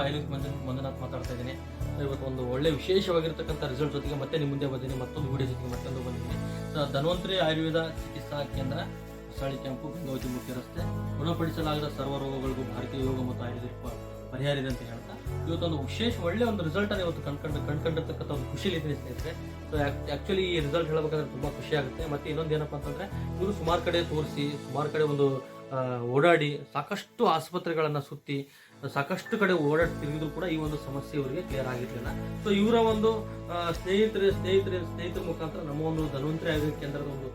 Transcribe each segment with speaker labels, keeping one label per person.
Speaker 1: ಆಯುರ್ವೇದಿಕ್ ಮಂಜು ಮಂಜುನಾಥ್ ಮಾತಾಡ್ತಾ ಇದ್ದೀನಿ. ಇವತ್ತು ಒಂದು ಒಳ್ಳೆ ವಿಶೇಷವಾಗಿರ್ತಕ್ಕಂಥ ರಿಸಲ್ಟ್ ಜೊತೆಗೆ ಮತ್ತೆ ನಿಮ್ಮ ಮುಂದೆ ಬಂದಿದ್ದೀನಿ. ಮತ್ತೊಂದು ವಿಡಿಯೋ ಜೊತೆಗೆ ಮತ್ತೊಂದು ಬಂದಿದ್ದೀನಿ. ಸೊ ಧನ್ವಂತರಿ ಆಯುರ್ವೇದ ಚಿಕಿತ್ಸಾ ಕೇಂದ್ರ ಹೊಸಳ್ಳಿ ಕೆಂಪು ಗಂಗಾವತಿ ಮುಖ್ಯ ರಸ್ತೆ. ಗುಣಪಡಿಸಲಾಗದ ಸರ್ವ ರೋಗಗಳಿಗೂ ಭಾರತೀಯ ಯೋಗ ಮತ್ತು ಆಯುರ್ವೇದ ಪರಿಹಾರ ಇದೆ ಅಂತ ಹೇಳ್ತಾ. ಇವತ್ತೊಂದು ವಿಶೇಷ ಒಳ್ಳೆ ಒಂದು ರಿಸಲ್ಟ್ ಅನ್ನ ಇವತ್ತು ಕಂಡ್ಕೊಂಡು, ಕಂಡ್ಕೊಂಡಿರ್ತಕ್ಕಂಥ ಒಂದು ಖುಷಿ ಇದೆ ಸ್ನೇಹಿತರೆ. ಸೊ ಆಕ್ಚುಲಿ ಈ ರಿಸಲ್ಟ್ ಹೇಳಬೇಕಾದ್ರೆ ತುಂಬಾ ಖುಷಿ ಆಗುತ್ತೆ. ಮತ್ತೆ ಇನ್ನೊಂದು ಏನಪ್ಪಾ ಅಂತಂದ್ರೆ, ಇವರು ಸುಮಾರು ಕಡೆ ತೋರಿಸಿ, ಸುಮಾರು ಕಡೆ ಒಂದು ಓಡಾಡಿ ಸಾಕಷ್ಟು ಆಸ್ಪತ್ರೆಗಳನ್ನು ಸುತ್ತಿ, ಸಾಕಷ್ಟು ಕಡೆ ಓಡಾಡಿ ತಿರುಗಿದ್ರು ಕೂಡ ಈ ಒಂದು ಸಮಸ್ಯೆ ಇವರಿಗೆ ಕ್ಲಿಯರ್ ಆಗಿರಲಿಲ್ಲ. ಸೊ ಇವರ ಒಂದು ಸ್ನೇಹಿತರೆ ಸ್ನೇಹಿತರೆ, ಸ್ನೇಹಿತರ ಮುಖಾಂತರ ನಮ್ಮ ಒಂದು ಧನ್ವಂತರಿ ಆಯುರ್ವೇದ ಕೇಂದ್ರದ ಒಂದು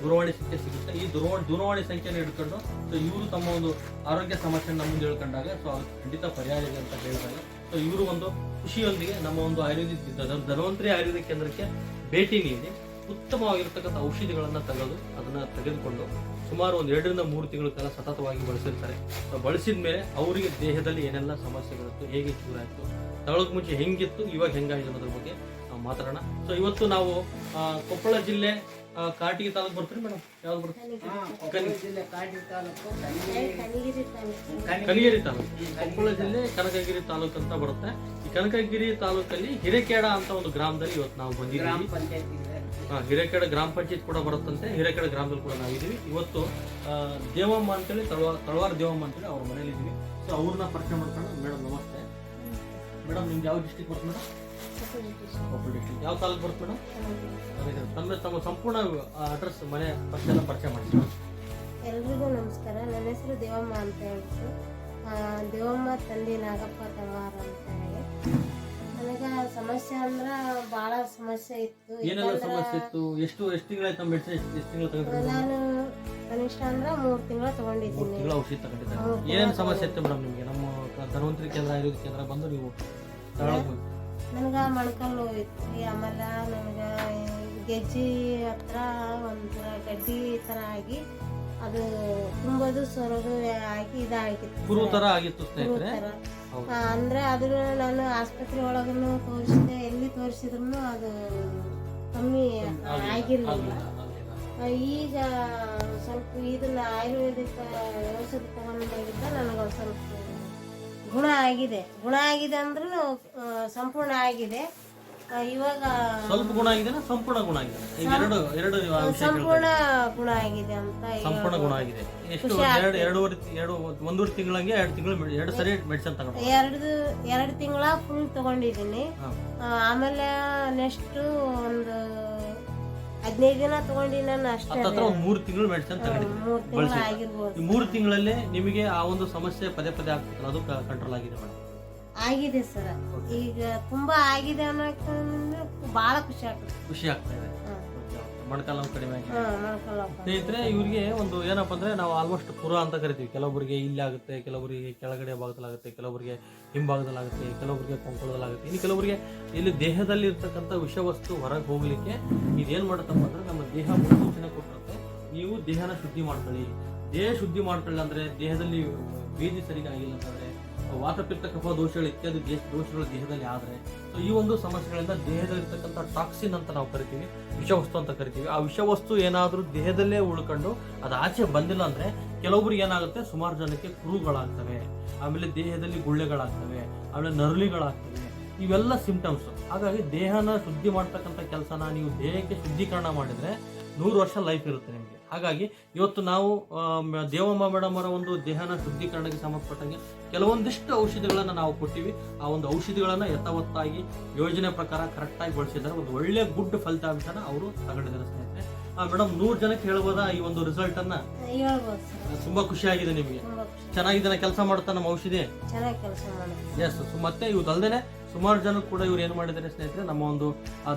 Speaker 1: ದೂರವಾಣಿ ಸಂಖ್ಯೆ ಸಿಗುತ್ತೆ. ಈ ದೂರವಾಣಿ ದೂರವಾಣಿ ಸಂಖ್ಯೆನ ಹಿಡ್ಕೊಂಡು ಸೊ ಇವರು ತಮ್ಮ ಒಂದು ಆರೋಗ್ಯ ಸಮಸ್ಯೆ ನಮ್ಮ ಮುಂದೆ ಹೇಳ್ಕೊಂಡಾಗ ಸೊ ಅದಕ್ಕೆ ಖಂಡಿತ ಪರಿಹಾರ ಇದೆ ಅಂತ ಹೇಳಿದಾಗ ಸೊ ಇವರು ಒಂದು ಖುಷಿಯೊಂದಿಗೆ ನಮ್ಮ ಒಂದು ಆಯುರ್ವೇದಿಕ್ ಧನ್- ಧನ್ವಂತರಿ ಆಯುರ್ವೇದ ಕೇಂದ್ರಕ್ಕೆ ಭೇಟಿ ನೀಡಿ ಉತ್ತಮವಾಗಿರ್ತಕ್ಕಂಥ ಔಷಧಿಗಳನ್ನು ತಗೋದು ಅದನ್ನ ತೆಗೆದುಕೊಂಡು ಸುಮಾರು ಒಂದು ಎರಡರಿಂದ ಮೂರು ತಿಂಗಳ ಕಾಲ ಸತತವಾಗಿ ಬಳಸಿರ್ತಾರೆ. ಸೊ ಬಳಸಿದ ಮೇಲೆ ಅವರಿಗೆ ದೇಹದಲ್ಲಿ ಏನೆಲ್ಲ ಸಮಸ್ಯೆಗಳಿತ್ತು ಹೇಗೆ ಚೂರ ಆಯಿತು ತಗೊಳಕ್ ಮುಂಚೆ ಹೆಂಗಿತ್ತು ಇವಾಗ ಹೆಂಗಾಗಿದೆ ಅನ್ನೋದ್ರ ಬಗ್ಗೆ ನಾವು ಮಾತಾಡೋಣ. ಸೊ ಇವತ್ತು ನಾವು ಕೊಪ್ಪಳ ಜಿಲ್ಲೆ ಕಾಟಿಗೆ ತಾಲೂಕು ಬರ್ತೀರಿ ಮೇಡಮ್ ಯಾವ್ದು ಬರುತ್ತೆ?
Speaker 2: ಕನಿಗಿರಿ
Speaker 3: ತಾಲೂಕು
Speaker 1: ಕೊಪ್ಪಳ ಜಿಲ್ಲೆ ಕನಕಗಿರಿ ತಾಲೂಕು ಅಂತ ಬರುತ್ತೆ. ಈ ಕನಕಗಿರಿ ತಾಲೂಕಲ್ಲಿ ಹಿರೇಕೇಡ ಅಂತ ಒಂದು ಗ್ರಾಮದಲ್ಲಿ ಇವತ್ತು ನಾವು
Speaker 2: ಗ್ರಾಮ
Speaker 1: ಬಂದಿದ್ದೀವಿ ಹಿರೇಕೆಡ ಗ್ರಾಮ ಪಂಚಾಯತ್ ಕೂಡ ಬರುತ್ತಂತೆ. ಹಿರೇಕೆಡ ಗ್ರಾಮದಲ್ಲಿ ಕೂಡ ನಾವಿದ್ದೀವಿ. ಇವತ್ತು ದೇವಮ್ಮ ಅಂತೇಳಿ ತಳವಾರ ತಳವಾರ ದೇವಮ್ಮ ಅಂತೇಳಿ ಅವ್ರ ಮನೇಲಿ ಇದ್ದೀವಿ. ಸೊ ಅವ್ರನ್ನ ಪರಿಚಯ ಮಾಡ್ಕೊಂಡು ಮೇಡಮ್ ನಮಸ್ತೆ. ಮೇಡಮ್ ನಿಮ್ಗೆ ಯಾವ ಡಿಸ್ಟಿಕ್ ಬರುತ್ತೆ ಮೇಡಮ್? ಡಿಸ್ಟಿಕ್ ಯಾವ ತಾಲೂಕು ಬರುತ್ತೆ ಮೇಡಮ್? ತಮ್ಮ ತಮ್ಮ ಸಂಪೂರ್ಣ ಅಡ್ರೆಸ್ ಮನೆ ಪರಿಚಯ ಪರಿಚಯ ಮಾಡಿ
Speaker 3: ಎಲ್ರಿಗೂ ನಮಸ್ಕಾರ. ನನ್ನ ಹೆಸರು ದೇವಮ್ಮ ಅಂತ ಹೇಳ್ಬಿಟ್ಟು ದೇವಮ್ಮ ತಂದೆ ನಾಗಪ್ಪ ತಳವಾರ ಅಂತ ಹೇಳಿ. ನನಗ ಸಮಸ್ಯೆ ಅಂದ್ರ ಬಹಳ ಸಮಸ್ಯೆ ಇತ್ತು.
Speaker 1: ಏನೆಲ್ಲ ಸಮಸ್ಯೆ ಇತ್ತು? ಎಷ್ಟು ಎಷ್ಟು ತಿಂಗಳಾಯ್ತು ಮೆಡಿಸಿನ್ ಎಷ್ಟು ಎಷ್ಟು ತಿಂಗಳು ತಗೊಂಡ್ರಿ
Speaker 3: ನಾನು ಕನಿಷ್ಠ ಅಂದ್ರ ಮೂರ್ ತಿಂಗಳ
Speaker 1: ಮೂರು
Speaker 3: ತಗೊಂಡಿದ್ದೀನಿ
Speaker 1: ತಿಂಗಳ ಔಷಧಿ ತಗೊಂಡಿದ್ದಾರೆ
Speaker 3: ಮೂರು
Speaker 1: ಏನೇನು ಸಮಸ್ಯೆ ಇತ್ತು ಮೇಡಮ್ ನಿಮಗೆ? ನಮ್ಮ ಧನ್ವಂತರಿ ಕೇಂದ್ರ ಆಯುರ್ವೇದ ಕೇಂದ್ರ ಬಂದು ನೀವು ತಗೊಳಕ್
Speaker 3: ನನಗೆ ಮೊಣಕಾಲು ಇತ್ತು ರೀ. ಆಮೇಲೆ ನನಗ ಗೆಜ್ಜಿ ಹತ್ರ ಒಂಥರ ಗಡ್ಡಿ ಥರ ಆಗಿ ಅದು ತುಂಬೋದು ಸೊರೋದು ಆಗಿ ಇದಾಗಿತ್ತು
Speaker 1: ಕುರು ಥರ ಆಗಿತ್ತು ಸ್ನೇಹಿತರೆ.
Speaker 3: ತರ. ಅಂದ್ರೆ ಅದನ್ನ ನಾನು ಆಸ್ಪತ್ರೆ ಒಳಗೂ ತೋರಿಸಿದೆ ಎಲ್ಲಿ ತೋರಿಸಿದ್ರು ಅದು ಕಮ್ಮಿ ಆಗಿರ್ಲಿಲ್ಲ. ಈಗ ಸ್ವಲ್ಪ ಇದನ್ನ ಆಯುರ್ವೇದಿಕ ಔಷಧಿ ತಗೊಂಡಾಗಿದ್ದ ನನಗೆ ಸ್ವಲ್ಪ ಗುಣ ಆಗಿದೆ. ಗುಣ ಆಗಿದೆ ಅಂದ್ರೂ ಸಂಪೂರ್ಣ ಆಗಿದೆ. ಇವಾಗ
Speaker 1: ಸ್ವಲ್ಪ ಗುಣ ಆಗಿದೆನಾ ಸಂಪೂರ್ಣ ಗುಣ ಆಗಿದೆ? ಈಗ ಎರಡು ಎರಡು ವಿಷಯ
Speaker 3: ಸಂಪೂರ್ಣ ಗುಣ ಆಗಿದೆ ಅಂತ
Speaker 1: ಸಂಪೂರ್ಣ ಗುಣ ಆಗಿದೆ. ಎಷ್ಟು ಎರಡು ಎರಡೂವರೆ ಎರಡು ಒಂದೂವರೆ ತಿಂಗಳಿಗೆ ಎರಡು ತಿಂಗಳು ಎರಡು ಸರಿ ಮೆಡಿಸನ್ ತಗೊಂಡು
Speaker 3: ಎರಡು ಎರಡು ತಿಂಗಳ ಫುಲ್ ತಗೊಂಡಿದ್ದೀನಿ. ಆಮೇಲೆ ನೆಕ್ಸ್ಟ್ ಒಂದು ಹದಿನೈದು ದಿನ ತಗೊಂಡಿನಿ ನಾನು ಅಷ್ಟೇ.
Speaker 1: ಹತ್ತತ್ರ ಒಂದು ಮೂರು ತಿಂಗಳು ಮೆಡಿಸಿನ್
Speaker 3: ಮೂರ್
Speaker 1: ಈ ಮೂರು ತಿಂಗಳಲ್ಲೇ ನಿಮಗೆ ಆ ಒಂದು ಸಮಸ್ಯೆ ಪದೇ ಪದೇ ಆಗ್ತದೆ ಅದು ಕಂಟ್ರೋಲ್ ಆಗಿದೆ ಮೇಡಮ್.
Speaker 3: ಆಗಿದೆ ಸರ್. ಈಗ ತುಂಬಾ ಆಗಿದೆ ಅನ್ನೋಕಂದ್ರೆ ಬಹಳ ಖುಷಿ ಆಗ್ತದೆ.
Speaker 1: ಖುಷಿ ಆಗ್ತಾ ಇದೆ. ಮೊಣಕಾಲ ನೋವು ಕಡಿಮೆ ಆಗಿದೆ. ಸ್ನೇಹಿತರೆ ಇವ್ರಿಗೆ ಒಂದು ಏನಪ್ಪ ಅಂದ್ರೆ ನಾವು ಆಲ್ಮೋಸ್ಟ್ ಪುರ ಅಂತ ಕರಿತೀವಿ. ಕೆಲವೊಬ್ಬರಿಗೆ ಇಲ್ಲಿ ಆಗುತ್ತೆ ಕೆಲವೊಬ್ಬರಿಗೆ ಕೆಳಗಡೆ ಭಾಗದಲ್ಲಾಗುತ್ತೆ ಕೆಲವೊಬ್ಬರಿಗೆ ಹಿಂಭಾಗದಲ್ಲಾಗುತ್ತೆ ಕೆಲವೊಬ್ಬರಿಗೆ ಕೊಂಕಣದಲ್ಲಾಗುತ್ತೆ ಇನ್ನು ಕೆಲವರಿಗೆ ಇಲ್ಲಿ ದೇಹದಲ್ಲಿ ಇರ್ತಕ್ಕಂಥ ವಿಷವಸ್ತು ಹೊರಗೆ ಹೋಗ್ಲಿಕ್ಕೆ ಇದೇನ್ ಮಾಡುತ್ತಪ್ಪ ಅಂದ್ರೆ ನಮ್ಮ ದೇಹ ಮುನ್ಸೂಚನೆ ಕೊಟ್ಟಿರುತ್ತೆ. ನೀವು ದೇಹನ ಶುದ್ಧಿ ಮಾಡ್ಕೊಳ್ಳಿ. ದೇಹ ಶುದ್ಧಿ ಮಾಡ್ಕೊಳ್ಳಿ ಅಂದ್ರೆ ದೇಹದಲ್ಲಿ ಬೀದಿ ಸರಿಗಾಗಿಲ್ಲ ಅಂತಂದ್ರೆ ವಾತಪಿತ್ತ ಕಫ ದೋಷಗಳು ಇತ್ಯಾದಿ ದೇಶ ದೋಷಗಳು ದೇಹದಲ್ಲಿ ಆದರೆ ಸೊ ಈ ಒಂದು ಸಮಸ್ಯೆಗಳಿಂದ ದೇಹದಲ್ಲಿರ್ತಕ್ಕಂಥ ಟಾಕ್ಸಿನ್ ಅಂತ ನಾವು ಕರಿತೀವಿ, ವಿಷವಸ್ತು ಅಂತ ಕರಿತೀವಿ. ಆ ವಿಷವಸ್ತು ಏನಾದರೂ ದೇಹದಲ್ಲೇ ಉಳ್ಕೊಂಡು ಅದು ಆಚೆ ಬಂದಿಲ್ಲ ಅಂದರೆ ಕೆಲವೊಬ್ರಿಗೆ ಏನಾಗುತ್ತೆ? ಸುಮಾರು ಜನಕ್ಕೆ ಕುರುಗಳಾಗ್ತವೆ, ಆಮೇಲೆ ದೇಹದಲ್ಲಿ ಗುಳ್ಳೆಗಳಾಗ್ತವೆ, ಆಮೇಲೆ ನರಳಿಗಳಾಗ್ತವೆ. ಇವೆಲ್ಲ ಸಿಂಪ್ಟಮ್ಸ್ ಹಾಗಾಗಿ ದೇಹನ ಶುದ್ಧಿ ಮಾಡ್ತಕ್ಕಂಥ ಕೆಲಸನ ನೀವು ದೇಹಕ್ಕೆ ಶುದ್ಧೀಕರಣ ಮಾಡಿದ್ರೆ ನೂರು ವರ್ಷ ಲೈಫ್ ಇರುತ್ತೆ ನಿಮಗೆ. ಹಾಗಾಗಿ ಇವತ್ತು ನಾವು ದೇವಮ್ಮ ಮೇಡಮ್ ಅವರ ಒಂದು ದೇಹನ ಶುದ್ಧೀಕರಣಕ್ಕೆ ಸಂಬಂಧಪಟ್ಟಂಗೆ ಕೆಲವೊಂದಿಷ್ಟು ಔಷಧಿಗಳನ್ನು ನಾವು ಕೊಟ್ಟಿವಿ ಆ ಒಂದು ಔಷಧಿಗಳನ್ನು ಯಥಾವತ್ತಾಗಿ ಯೋಜನೆ ಪ್ರಕಾರ ಕರೆಕ್ಟಾಗಿ ಬಳಸಿದ್ದಾರೆ. ಒಂದು ಒಳ್ಳೆ ಗುಡ್ ಫಲಿತಾಂಶನ ಅವರು ತಗೊಂಡಿದ್ದಾರೆ ಸ್ನೇಹಿತರೆ. ಮೇಡಮ್ ನೂರು ಜನಕ್ಕೆ ಹೇಳ್ಬೋದಾ ಈ ಒಂದು ರಿಸಲ್ಟ್ ಅನ್ನ? ತುಂಬಾ ಖುಷಿ ಆಗಿದೆ ನಿಮಗೆ.
Speaker 3: ಚೆನ್ನಾಗಿದ್ದಾನೆ
Speaker 1: ಚೆನ್ನಾಗಿದೆ ಕೆಲಸ ಮಾಡುತ್ತಾ ನಮ್ಮ ಔಷಧಿ? ಎಸ್ ಮತ್ತೆ ಇವತ್ತಲ್ದೇನೆ ಸುಮಾರು ಜನ ಕೂಡ ಇವ್ರು ಏನು ಮಾಡಿದ್ದಾರೆ ಸ್ನೇಹಿತರೆ, ನಮ್ಮ ಒಂದು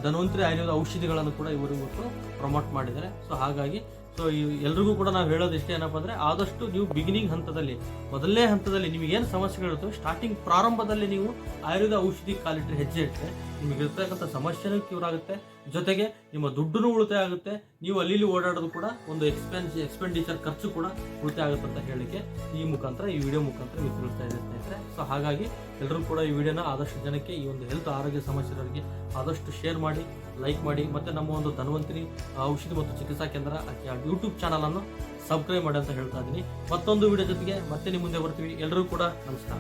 Speaker 1: ಧನ್ವಂತರಿ ಆಯುರ್ವೇದ ಔಷಧಿಗಳನ್ನು ಕೂಡ ಇವರು ಇವತ್ತು ಪ್ರಮೋಟ್ ಮಾಡಿದ್ದಾರೆ. ಸೊ ಹಾಗಾಗಿ ಸೊ ಎಲ್ರಿಗೂ ಕೂಡ ನಾವು ಹೇಳೋದು ಇಷ್ಟೇ ಏನಪ್ಪ ಅಂದರೆ, ಆದಷ್ಟು ನೀವು ಬಿಗಿನಿಂಗ್ ಹಂತದಲ್ಲಿ, ಮೊದಲನೇ ಹಂತದಲ್ಲಿ ನಿಮಗೆ ಏನು ಸಮಸ್ಯೆಗಳಿರ್ತವೆ ಸ್ಟಾರ್ಟಿಂಗ್ ಪ್ರಾರಂಭದಲ್ಲಿ ನೀವು ಆಯುರ್ವೇದ ಔಷಧಿ ಕಾಲಿಟ್ಟರೆ ಹೆಜ್ಜೆ ಇಟ್ಟರೆ ನಿಮಗೆ ಇರ್ತಕ್ಕಂಥ ಸಮಸ್ಯೆನೂ ಕ್ಯೂರ್ ಆಗುತ್ತೆ. ಜೊತೆಗೆ ನಿಮ್ಮ ದುಡ್ಡು ಉಳಿತಾಯ ಆಗುತ್ತೆ. ನೀವು ಅಲ್ಲಿ ಓಡಾಡೋದು ಕೂಡ ಒಂದು ಎಕ್ಸ್ಪೆನ್ಸ್ ಎಕ್ಸ್ಪೆಂಡಿಚರ್ ಖರ್ಚು ಕೂಡ ಉಳಿತಾಯ ಆಗುತ್ತೆ ಅಂತ ಹೇಳಲಿಕ್ಕೆ ಈ ಮುಖಾಂತರ, ಈ ವಿಡಿಯೋ ಮುಖಾಂತರ ನೀವು ತಿಳಿಸ್ತಾ ಇದೆ ಸ್ನೇಹಿತರೆ. ಸೊ ಹಾಗಾಗಿ ಎಲ್ಲರೂ ಕೂಡ ಈ ವಿಡಿಯೋನ ಆದಷ್ಟು ಜನಕ್ಕೆ ಈ ಒಂದು ಹೆಲ್ತ್ ಆರೋಗ್ಯ ಸಮಸ್ಯೆಗಳಿಗೆ ಆದಷ್ಟು ಶೇರ್ ಮಾಡಿ ಲೈಕ್ ಮಾಡಿ, ಮತ್ತು ನಮ್ಮ ಒಂದು ಧನ್ವಂತರಿ ಔಷಧಿ ಮತ್ತು ಚಿಕಿತ್ಸಾ ಕೇಂದ್ರ ಯೂಟ್ಯೂಬ್ ಚಾನಲನ್ನು ಸಬ್ಸ್ಕ್ರೈಬ್ ಮಾಡಿ ಅಂತ ಹೇಳ್ತಾ ಇದ್ದೀನಿ. ಮತ್ತೊಂದು ವಿಡಿಯೋ ಜೊತೆಗೆ ಮತ್ತೆ ನಿಮ್ಮ ಮುಂದೆ ಬರ್ತೀವಿ. ಎಲ್ಲರೂ ಕೂಡ ನಮಸ್ಕಾರ.